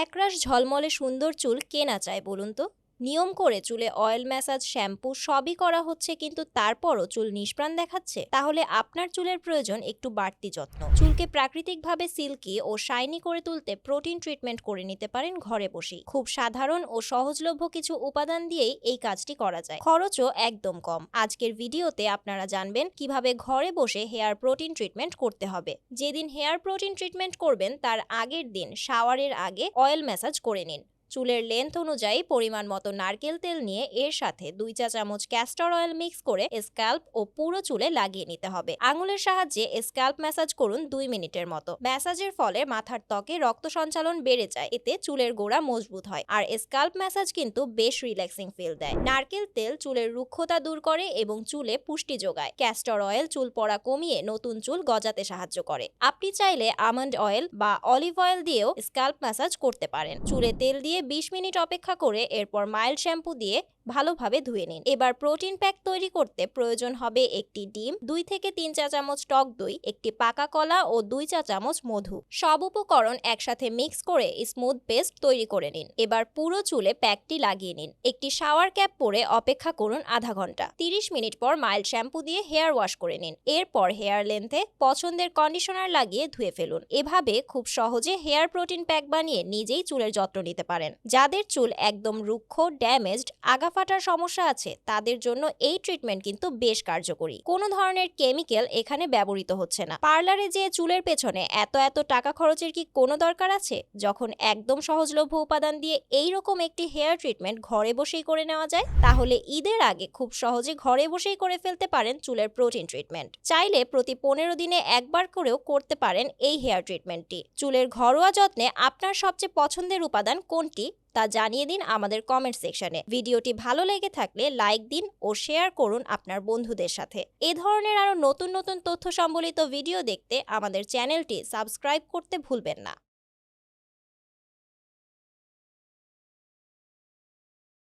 একরাশ ঝলমলে সুন্দর চুল কে না চায় বলুন তো? নিয়ম করে চুলে অয়েল ম্যাসাজ শ্যাম্পু সবই করা হচ্ছে কিন্তু তারপরও চুল নিষ্প্রাণ দেখাচ্ছে। তাহলে আপনার চুলের প্রয়োজন একটু বাড়তি যত্ন। চুলকে প্রাকৃতিকভাবে সিল্কি ও শাইনি করে তুলতে প্রোটিন ট্রিটমেন্ট করে নিতে পারেন ঘরে বসেই। খুব সাধারণ ও সহজলভ্য কিছু উপাদান দিয়েই এই কাজটি করা যায়। খরচও একদম কম। আজকের ভিডিওতে আপনারা জানবেন কীভাবে ঘরে বসে হেয়ার প্রোটিন ট্রিটমেন্ট করতে হবে। যেদিন হেয়ার প্রোটিন ট্রিটমেন্ট করবেন তার আগের দিন শাওয়ারের আগে অয়েল ম্যাসাজ করে নিন। চুলের লেন্থ অনুযায়ী পরিমাণ মতো নারকেল তেল নিয়ে এর সাথে দুই চা চামচ ক্যাস্টর অয়েল মিক্স করে স্ক্যাল্প ও পুরো চুলে লাগিয়ে নিতে হবে। আঙুলের সাহায্যে স্ক্যাল্প ম্যাসাজ করুন দুই মিনিটের মতো। ম্যাসাজের ফলে মাথার ত্বকে রক্ত সঞ্চালন বেড়ে যায়, এতে চুলের গোড়া মজবুত হয় আর স্ক্যাল্প ম্যাসাজ কিন্তু বেশ রিল্যাক্সিং ফিল দেয়। নারকেল তেল চুলের রুক্ষতা দূর করে এবং চুলে পুষ্টি যোগায়। ক্যাস্টর অয়েল চুল পড়া কমিয়ে নতুন চুল গজাতে সাহায্য করে। আপনি চাইলে আমন্ড অয়েল বা অলিভ অয়েল দিয়েও স্ক্যাল্প ম্যাসাজ করতে পারেন। চুলে তেল দিয়ে বিশ মিনিট অপেক্ষা করে এরপর মাইল্ড শ্যাম্পু দিয়ে ভালোভাবে ধুয়ে নিন। এবার প্রোটিন প্যাক তৈরি করতে প্রয়োজন হবে একটি ডিম, দুই থেকে তিন চা চামচ টক দই, একটি পাকা কলা ও দুই চা চামচ মধু। সব উপকরণ একসাথে মিক্স করে স্মুথ পেস্ট তৈরি করে নিন। এবার পুরো চুলে প্যাকটি লাগিয়ে নিন। একটি শাওয়ার ক্যাপ পরে অপেক্ষা করুন আধা ঘণ্টা। তিরিশ মিনিট পর মাইল্ড শ্যাম্পু দিয়ে হেয়ার ওয়াশ করে নিন। এরপর হেয়ার লেন্থে পছন্দের কন্ডিশনার লাগিয়ে ধুয়ে ফেলুন। এভাবে খুব সহজে হেয়ার প্রোটিন প্যাক বানিয়ে নিজেই চুলের যত্ন নিতে পারেন। যাদের চুল একদম রুক্ষ ড্যামেজড আগা ফাটার সমস্যা আছে, তাদের জন্য এই ট্রিটমেন্ট কিন্তু বেশ কার্যকরী। কোনো ধরনের কেমিক্যাল এখানে ব্যবহৃত হচ্ছে না। পার্লারে যে চুলের পেছনে এত এত টাকা খরচের কি কোনো দরকার আছে? যখন একদম সহজলভ্য উপাদান দিয়ে এই রকম একটি হেয়ার ট্রিটমেন্ট ঘরে বসেই করে নেওয়া যায়, তাহলে ঈদের আগে খুব সহজে ঘরে বসেই করে ফেলতে পারেন চুলের প্রোটিন ট্রিটমেন্ট চাইলে প্রতি পনেরো দিনে একবার করেও করতে পারেন এই হেয়ার ট্রিটমেন্টটি চুলের ঘরোয়া যত্নে আপনার সবচেয়ে পছন্দের উপাদান কোনটি? তা জানিয়ে দিন আমাদের কমেন্ট সেকশনে ভিডিওটি ভালো লেগে থাকলে লাইক দিন ও শেয়ার করুন আপনার বন্ধুদের সাথে। এ ধরনের আরও নতুন নতুন তথ্য সম্বলিত ভিডিও দেখতে আমাদের চ্যানেলটি সাবস্ক্রাইব করতে ভুলবেন না।